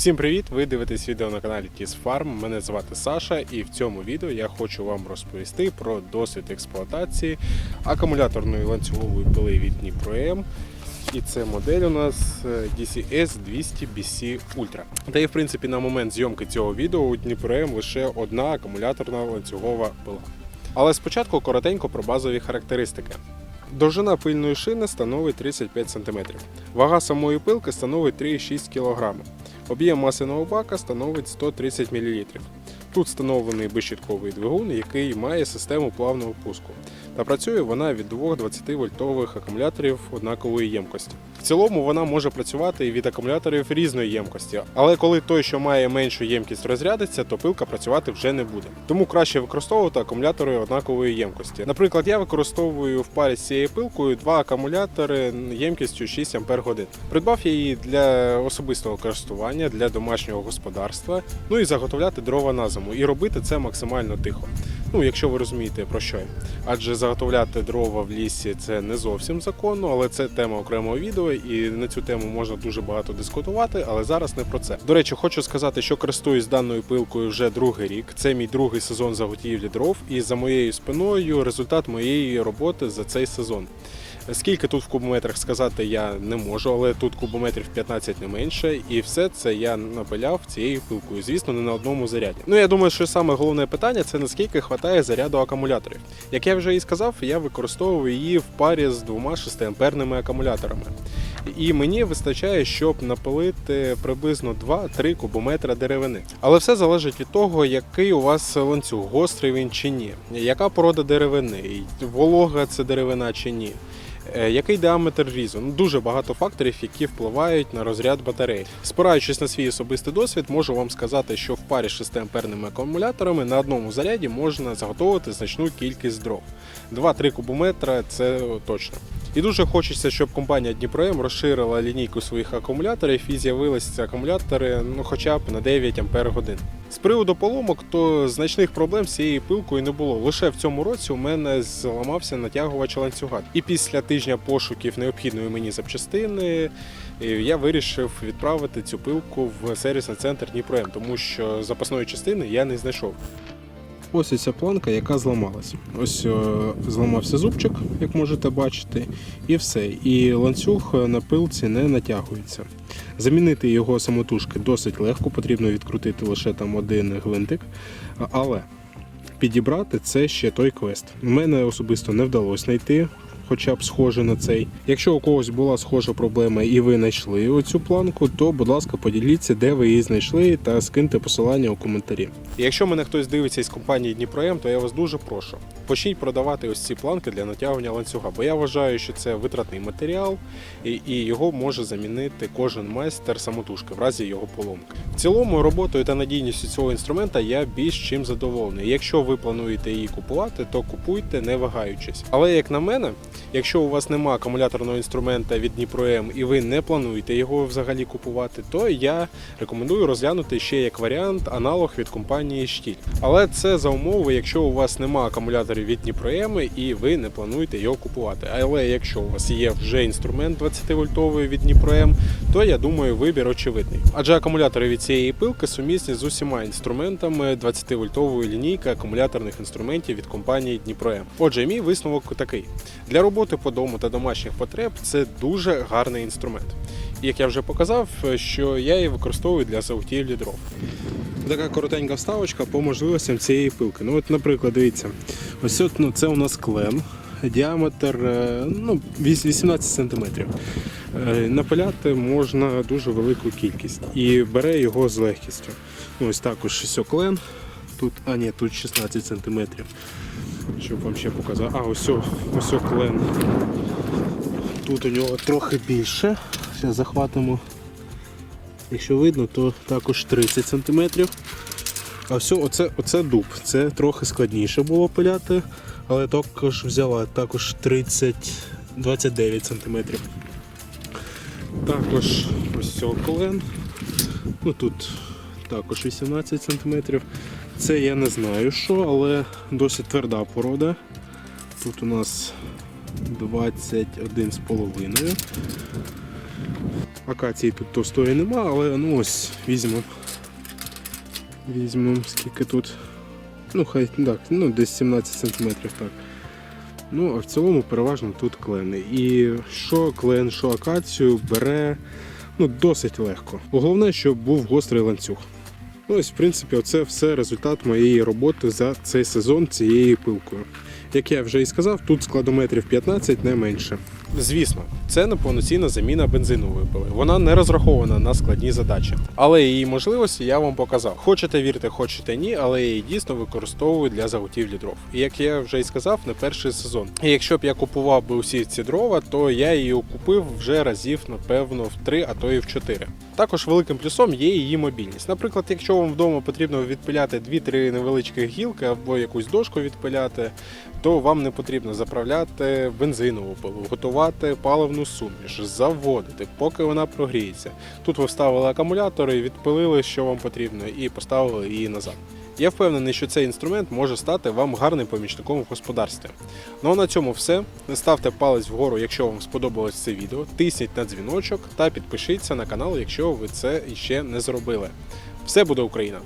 Всім привіт! Ви дивитесь відео на каналі Kiss Farm. Мене звати Саша, і в цьому відео я хочу вам розповісти про досвід експлуатації акумуляторної ланцюгової пили від Dnipro-M. І це модель у нас е, DCS 200 BC Ultra. Та і в принципі на момент зйомки цього відео у Dnipro-M лише одна акумуляторна ланцюгова пила. Але спочатку коротенько про базові характеристики. Довжина пильної шини становить 35 см. Вага самої пилки становить 3,6 кг. Об'єм масляного бака становить 130 мл. Тут встановлений безщітковий двигун, який має систему плавного пуску. Та працює вона від двох 20 вольтових акумуляторів однакової ємкості. В цілому вона може працювати від акумуляторів різної ємкості, але коли той, що має меншу ємкість, розрядиться, то пилка працювати вже не буде. Тому краще використовувати акумулятори однакової ємкості. Наприклад, я використовую в парі з цією пилкою два акумулятори ємкістю 6 Ах. Придбав я її для особистого користування, для домашнього господарства, ну і заготовляти дрова на зиму. І робити це максимально тихо. Ну, якщо ви розумієте про що. Адже заготовляти дрова в лісі це не зовсім законно, але це тема окремого відео, і на цю тему можна дуже багато дискутувати, але зараз не про це. До речі, хочу сказати, що користуюсь даною пилкою вже другий рік. Це мій другий сезон заготівлі дров, і за моєю спиною результат моєї роботи за цей сезон. Скільки тут в кубометрах сказати я не можу, але тут кубометрів 15 не менше, і все це я напиляв цією пилкою. Звісно, не на одному заряді. Ну я думаю, що саме головне питання це наскільки вистачає заряду акумуляторів. Як я вже і сказав, я використовую її в парі з двома 6-амперними акумуляторами. І мені вистачає, щоб напилити приблизно 2-3 кубометра деревини. Але все залежить від того, який у вас ланцюг, гострий він чи ні, яка порода деревини, волога це деревина чи ні. Е, Який діаметр різу? Ну, дуже багато факторів, які впливають на розряд батареї. Спираючись на свій особистий досвід, можу вам сказати, що в парі з 6 амперними акумуляторами на одному заряді можна заготовити значну кількість дров. 2-3 кубометра це точно. І дуже хочеться, щоб компанія Дніпром розширила лінійку своїх акумуляторів і з'явилися акумулятори ну, хоча б на 9 ампер годин. З приводу поломок, то значних проблем з цією пилкою не було. Лише в цьому році у мене зламався натягувач ланцюга. І після тижня пошуків необхідної мені запчастини е, я вирішив відправити цю пилку в сервісний центр Дніпром, тому що запасної частини я не знайшов. Ось ця планка, яка зламалась. Ось е, зламався зубчик, як можете бачити, і все. І ланцюг на пилці не натягується. Замінити його самотужки досить легко, потрібно відкрутити лише там один гвинтик. Але підібрати це ще той квест. У мене особисто не вдалося знайти. Хоча б схоже на цей. Якщо у когось була схожа проблема і ви знайшли оцю планку, то будь ласка, поділіться, де ви її знайшли, та скиньте посилання у коментарі. Якщо мене хтось дивиться із компанії Дніпром, то я вас дуже прошу. Почніть продавати ось ці планки для натягування ланцюга, бо я вважаю, що це витратний матеріал, і, і його може замінити кожен майстер самотужки в разі його поломки. В цілому роботою та надійністю цього інструмента я більш чим задоволений. Якщо ви плануєте її купувати, то купуйте, не вагаючись. Але як на мене, якщо у вас немає акумуляторного інструмента від Дніпром і ви не плануєте його взагалі купувати, то я рекомендую розглянути ще як варіант аналог від компанії Штіль. Але це за умови, якщо у вас немає акумуляторів від Дніпром і ви не плануєте його купувати. Але якщо у вас є вже інструмент 20 вольтовий від Дніпром, то я думаю, вибір очевидний. Адже акумулятори від цієї пилки сумісні з усіма інструментами 20 вольтової лінійки акумуляторних інструментів від компанії Дніпром. Отже, мій висновок такий: для роботи по дому та домашніх потреб це дуже гарний інструмент. Як я вже показав, що я її використовую для заготівлі дров. Така коротенька вставочка по можливостям цієї пилки. Ну, от, наприклад, дивіться, ось от, ну, це у нас клем. Діаметр е, ну, 18 см. Напиляти можна дуже велику кількість і бере його з легкістю. Ось також клен. Тут, а ні, тут 16 см. Щоб вам ще показати. А, ось, ось клен. Тут у нього трохи більше. Зараз захватимо. Якщо видно, то також 30 см. А все, оце, оце дуб. Це трохи складніше було пиляти, але також взяла також 30 29 см. Також ось колен. Ну тут також 18 см. Це я не знаю що, але досить тверда порода. Тут у нас 21,5. Акації тут товстої нема, але ну ось візьмемо. Візьмемо скільки тут. Ну, хай так, ну десь 17 см так. Ну, а в цілому переважно тут клени. І що клен, що акацію бере ну, досить легко. Головне, щоб був гострий ланцюг. Ну, ось, в принципі, це все результат моєї роботи за цей сезон цією пилкою. Як я вже і сказав, тут складометрів 15 не менше. Звісно, це не повноцінна заміна бензинової пили. Вона не розрахована на складні задачі. Але її можливості я вам показав. Хочете вірте, хочете ні, але її дійсно використовую для заготівлі дров. І як я вже і сказав, не перший сезон. І якщо б я купував би усі ці дрова, то я її купив вже разів, напевно, в 3, а то і в 4. Також великим плюсом є її мобільність. Наприклад, якщо вам вдома потрібно відпиляти 2-3 невеличкі гілки або якусь дошку відпиляти, то вам не потрібно заправляти бензинову пилу, готувати паливну суміш, заводити, поки вона прогріється. Тут ви вставили акумулятори, відпилили, що вам потрібно, і поставили її назад. Я впевнений, що цей інструмент може стати вам гарним помічником в господарстві. Ну а на цьому все. Не Ставте палець вгору, якщо вам сподобалось це відео, тисніть на дзвіночок та підпишіться на канал, якщо ви це іще не зробили. Все буде Україна!